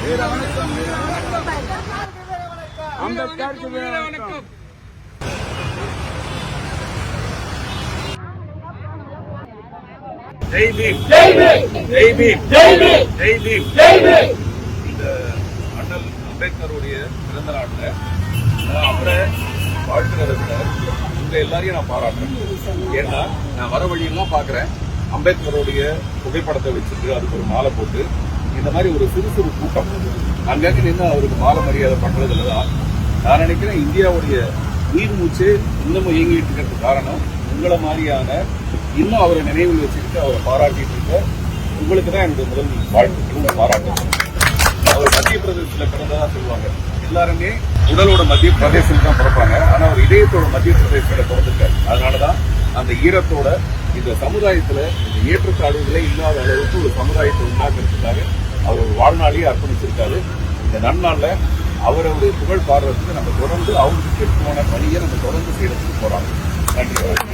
வீர வணக்கம் அம்பேத்கருக்கு வீர வணக்கம் ஜெய் பீம் ஜெய் பீம் ஜெய் பீம் ஜெய் பீம் ஜெய் பீம் ஜெய் பீம் இந்த அண்ணல் அம்பேத்கருடைய பிறந்த நாள்ல அவரை வாழ்த்துறதை உங்க எல்லாரையும் நான் பாராட்டுறேன் ஏன்னா நான் வர வழியெல்லாம் பாக்குறேன் அம்பேத்கருடைய புகைப்படத்தை வச்சுட்டு அதுக்கு ஒரு மாலை போட்டு இந்த மாதிரி ஒரு சிறு சிறு கூட்டம். அங்கங்கே நின்று அவருக்கு மாலை மரியாதை பண்றதுல தான் நான் நினைக்கிறேன் இந்தியாவுடைய நீர் மூச்சு இன்னமும் இயங்கிட்டு இருக்கிறதுக்கு காரணம் உங்களை மாதிரியான இன்னும் அவரை நினைவில் வச்சுக்கிட்டு அவரை பாராட்டிட்டு இருக்க உங்களுக்கு தான் என்னுடைய முதல் வாழ்த்துக்களும் பாராட்டு அவர் மத்திய பிரதேசத்தில் பிறந்ததா சொல்லுவாங்க. எல்லாருமே உடலோட மத்திய பிரதேசத்தில் தான் பிறப்பாங்க. ஆனால் அவர் இதயத்தோட மத்திய பிரதேசத்தில் பிறந்திருக்காரு. அதனாலதான் அந்த ஈரத்தோட இந்த சமுதாயத்தில் இந்த ஏற்றத்தாழ்வுகளே இல்லாத அளவுக்கு ஒரு சமுதாயத்தை உண்டாக்குறதுக்காக அவர் ஒரு வாழ்நாளையே அர்ப்பணிச்சிருக்காரு. இந்த நன்னாளில் அவருடைய புகழ் பாடுறதுக்கு நம்ம தொடர்ந்து அவருக்கு போன பணியை நம்ம தொடர்ந்து செய்யறதுக்கு போகிறாங்க நன்றி.